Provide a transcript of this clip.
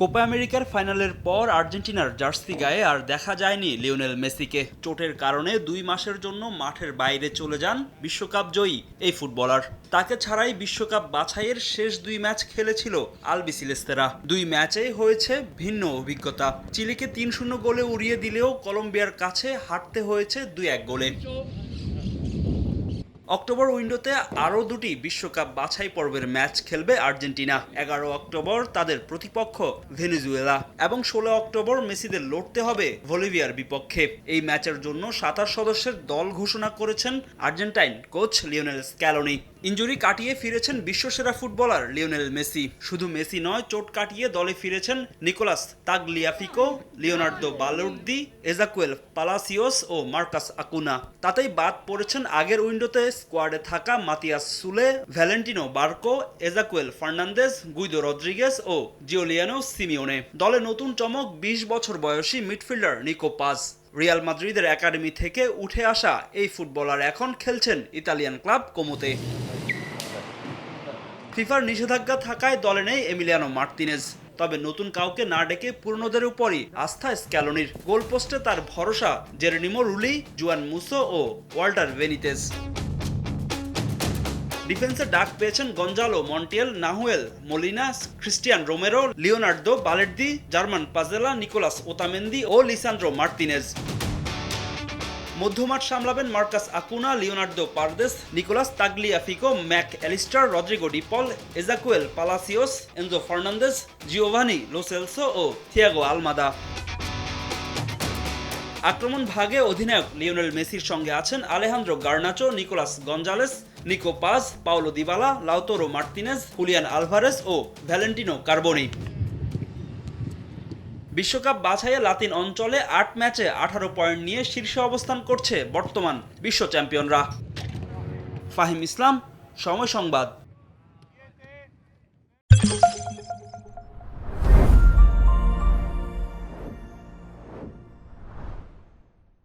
Copa আমেরিকার ফাইনালের পর আর্জেন্টিনার জার্সি গায়ে আর দেখা যায়নি লিওনেল মেসিকে। চোটের কারণে দুই মাসের জন্য মাঠের বাইরে চলে যান বিশ্বকাপ জয়ী এই ফুটবলার। তাকে ছাড়াই বিশ্বকাপ বাছাইয়ের শেষ দুই ম্যাচ খেলেছিল আলবিসিলেস্তেরা। দুই ম্যাচেই হয়েছে ভিন্ন অভিজ্ঞতা। চিলিকে তিন শূন্য গোলে উড়িয়ে দিলেও কলম্বিয়ার কাছে হারতে হয়েছে দুই এক গোলে। অক্টোবর উইন্ডোতে আরও দুটি বিশ্বকাপ বাছাই পর্বের ম্যাচ খেলবে আর্জেন্টিনা। এগারো অক্টোবর তাদের প্রতিপক্ষ ভেনেজুয়েলা এবং ষোলো অক্টোবর মেসিদের লড়তে হবে ভলিভিয়ার বিপক্ষে। এই ম্যাচের জন্য সাতাশ সদস্যের দল ঘোষণা করেছেন Argentine coach Lionel Scaloni. Injury কাটিয়ে ফিরেছেন বিশ্বসেরা ফুটবলার লিওনেল মেসি। শুধু মেসি নয়, চোট কাটিয়ে দলে ফিরেছেন Nicolas Tagliafico, Leonardo Balerdi, Ezequiel Palacios ও মার্কাস আকুনা। তাতেই বাদ পড়েছেন আগের উইন্ডোতে স্কোয়াডে থাকা Matias Soule, Valentino Barco, Ezequiel Fernandez, Guido Rodriguez ও জিওলিয়ানো সিমিওনে। দলে নতুন চমক, বিশ বছর বয়সী মিডফিল্ডার নিকো পাস রিয়াল মাদ্রিদের একাডেমি থেকে উঠে আসা এই ফুটবলার এখন খেলছেন ইতালিয়ান ক্লাব কোমোতে। ফিফার নিষেধাজ্ঞা থাকায় দলে নেই এমিলিয়ানো মার্তিনেজ। তবে নতুন কাউকে না ডেকে পুরনোদের উপরই আস্থা স্ক্যালোনির। গোলপোস্টে তার ভরসা জেরেনিমো রুলি, জুয়ান মুসো ও ওয়াল্টার ভেনিতেজ ডিফেন্সে ডাক পেয়েছেন Gonzalo, Montiel, Nahuel, Molina, Cristian Romero, Leonardo, Balerdi, German Pezzella, Nicolas Otamendi ও লিসান্ড্রো মার্তিনেজ মধ্যমাঠ সামলাবেন Marcos Acuna, Leonardo Paredes, Nicolas Tagliafico, Mac Allister, Rodrigo De Paul Ezequiel Palacios, Enzo Fernandez, Giovani, Lo Celso ও Thiago Almada. আক্রমণ ভাগে অধিনায়ক Lionel মেসির সঙ্গে আছেন Alejandro Garnacho, Nicolas Gonzalez, Nico Paz, Paulo Dybala, Lautaro Martinez, Julian Alvarez ও Valentino Carboni. বিশ্বকাপ বাছাইয়ে লাতিন অঞ্চলে আট ম্যাচে আঠারো পয়েন্ট নিয়ে শীর্ষে অবস্থান করছে বর্তমান বিশ্ব চ্যাম্পিয়নরা। ফাহিম ইসলাম, সময় সংবাদ।